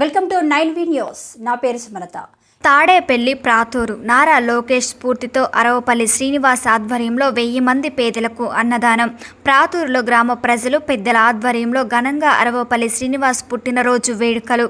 Welcome to nine V news. నా పేరు సుమలత. తాడేపల్లి ప్రాతూరు నారా లోకేష్ స్ఫూర్తితో అరవపల్లి శ్రీనివాస్ ఆధ్వర్యంలో వెయ్యి మంది పేదలకు అన్నదానం. ప్రాతూరులో గ్రామ ప్రజలు పెద్దల ఆధ్వర్యంలో ఘనంగా అరవపల్లి శ్రీనివాస్ పుట్టినరోజు వేడుకలు.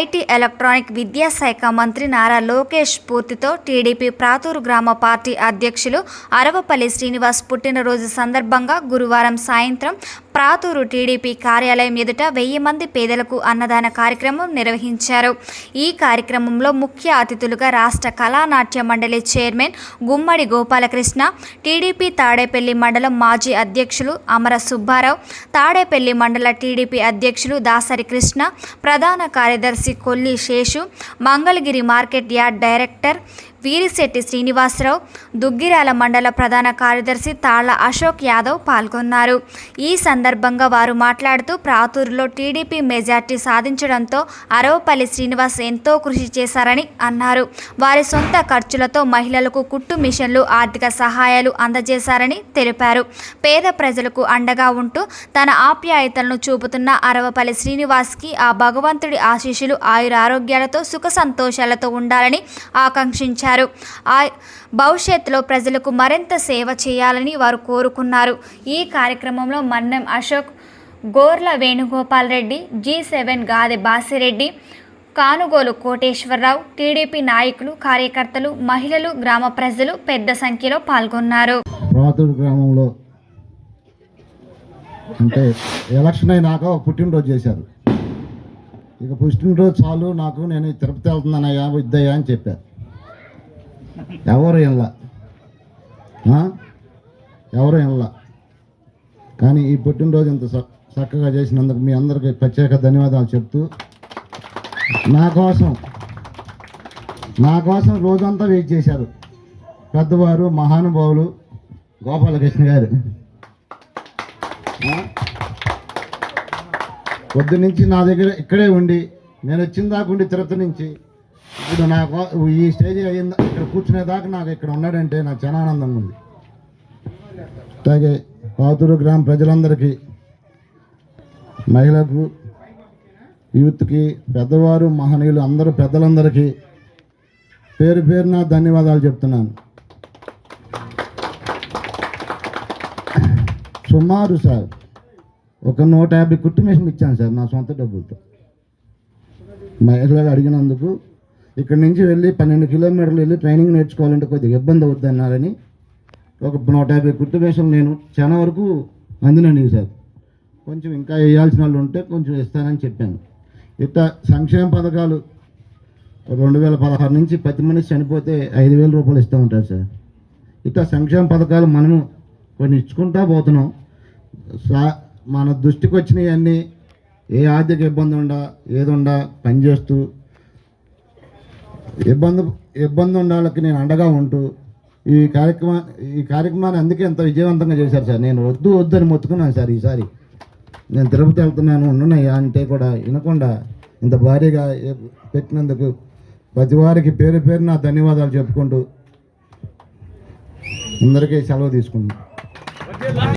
ఐటీ ఎలక్ట్రానిక్ విద్యాశాఖ మంత్రి నారా లోకేష్ స్ఫూర్తితో టీడీపీ ప్రాతూరు గ్రామ పార్టీ అధ్యక్షులు అరవపల్లి శ్రీనివాస్ పుట్టినరోజు సందర్భంగా గురువారం సాయంత్రం ప్రాతూరు టీడీపీ కార్యాలయం ఎదుట వెయ్యి మంది పేదలకు అన్నదాన కార్యక్రమం నిర్వహించారు. ఈ కార్యక్రమంలో ముఖ్య అతిథులుగా రాష్ట్ర కళానాట్య మండలి చైర్మన్ గుమ్మడి గోపాలకృష్ణ టీడీపీ తాడేపల్లి మండలం మాజీ అధ్యక్షులు అమర సుబ్బారావు తాడేపల్లి మండల టీడీపీ అధ్యక్షులు దాసరి కృష్ణ ప్రధాన కార్యదర్శి Kolli Seshu Mangalagiri market yard director Veerisetti Srinivasarao Duggirala మండల ప్రధాన కార్యదర్శి తాళ్ళ అశోక్ యాదవ్ పాల్గొన్నారు. ఈ సందర్భంగా వారు మాట్లాడుతూ ప్రాతూరులో టీడీపీ మెజార్టీ సాధించడంతో అరవపల్లి శ్రీనివాస్ ఎంతో కృషి చేశారని అన్నారు. వారి సొంత ఖర్చులతో మహిళలకు కుట్టు మిషన్లు ఆర్థిక సహాయాలు అందజేశారని తెలిపారు. పేద ప్రజలకు అండగా ఉంటూ తన ఆప్యాయతలను చూపుతున్న అరవపల్లి శ్రీనివాస్కి ఆ భగవంతుడి ఆశీస్సులు ఆయుర ఆరోగ్యాలతో సుఖ సంతోషాలతో ఉండాలని ఆకాంక్షించారు. ఆ భవిష్యత్తులో ప్రజలకు మరింత సేవ చేయాలని వారు కోరుకున్నారు. ఈ కార్యక్రమంలో Mannam Ashok Gorla Venugopal Reddy G seven Gade Basireddy Kanugolu Koteswararao TDP నాయకులు కార్యకర్తలు మహిళలు గ్రామ ప్రజలు పెద్ద సంఖ్యలో పాల్గొన్నారు. గ్రామంలో అంటే ఎలక్షన్ అయినాక ఒక పుట్టినరోజు చేశారు. ఇక పుట్టినరోజు చాలు నాకు నేను తిరుపతి వెళ్తున్నానయ్యా వద్దయ్యా అని చెప్పారు. ఎవరు ఇళ్ళ? ఎవరు ఇళ్ళ? కానీ ఈ పుట్టినరోజు ఇంత చక్కగా చేసినందుకు మీ అందరికీ ప్రత్యేక ధన్యవాదాలు చెప్తూ నా కోసం నా కోసం రోజంతా వెయిట్ చేశారు పెద్దవారు మహానుభావులు గోపాలకృష్ణ గారు. పొద్దు నుంచి నా దగ్గర ఇక్కడే ఉండి నేను వచ్చిన దాకా ఉండి తిరుపతి నుంచి ఇప్పుడు నాకు ఈ స్టేజ్ అయ్యింది? ఇక్కడ కూర్చునేదాకా నాకు ఇక్కడ ఉన్నాడంటే నాకు చాలా ఆనందంగా ఉంది. అలాగే పాతూరు గ్రామ ప్రజలందరికీ మహిళకు యూత్కి పెద్దవారు మహనీయులు అందరూ పెద్దలందరికీ పేరు పేరున ధన్యవాదాలు చెప్తున్నాను. సుమారు సార్ ఒక నూట యాభై కుట్టు మిషన్ ఇచ్చాను సార్ నా సొంత డబ్బులతో. మహిళలు అడిగినందుకు ఇక్కడి నుంచి వెళ్ళి పన్నెండు కిలోమీటర్లు వెళ్ళి ట్రైనింగ్ నేర్చుకోవాలంటే కొద్దిగా ఇబ్బంది అవుద్దన్నారని ఒక నూట యాభై కుట్టు మిషన్ నేను చాలా వరకు అందినండి సార్ కొంచెం ఇంకా వేయాల్సిన వాళ్ళు ఉంటే కొంచెం ఇస్తానని చెప్పాను. ఇట్లా సంక్షేమ పథకాలు రెండు వేల పదహారు నుంచి ప్రతి మనిషి చనిపోతే ఐదు వేల రూపాయలు ఇస్తూ ఉంటారు సార్. ఇట్లా సంక్షేమ పథకాలు మనము కొన్ని ఇచ్చుకుంటా పోతున్నాం. సా మన దృష్టికి వచ్చినవి అన్నీ ఏ ఆర్థిక ఇబ్బంది ఉండా ఏదుండా పనిచేస్తూ ఇబ్బంది ఇబ్బంది ఉండాలకి నేను అండగా ఉంటూ ఈ కార్యక్రమా ఈ కార్యక్రమాన్ని అందుకే ఎంత విజయవంతంగా చేశారు సార్. నేను వద్దు వద్దు అని మొత్తుకున్నాను సార్ ఈసారి. నేను తిరుపతి వెళ్తున్నాను ఉన్నాయా అంటే కూడా వినకుండా ఇంత భారీగా పెట్టినందుకు ప్రతి వారికి పేరు పేరు నా ధన్యవాదాలు చెప్పుకుంటూ అందరికీ సెలవు తీసుకుంటున్నాను.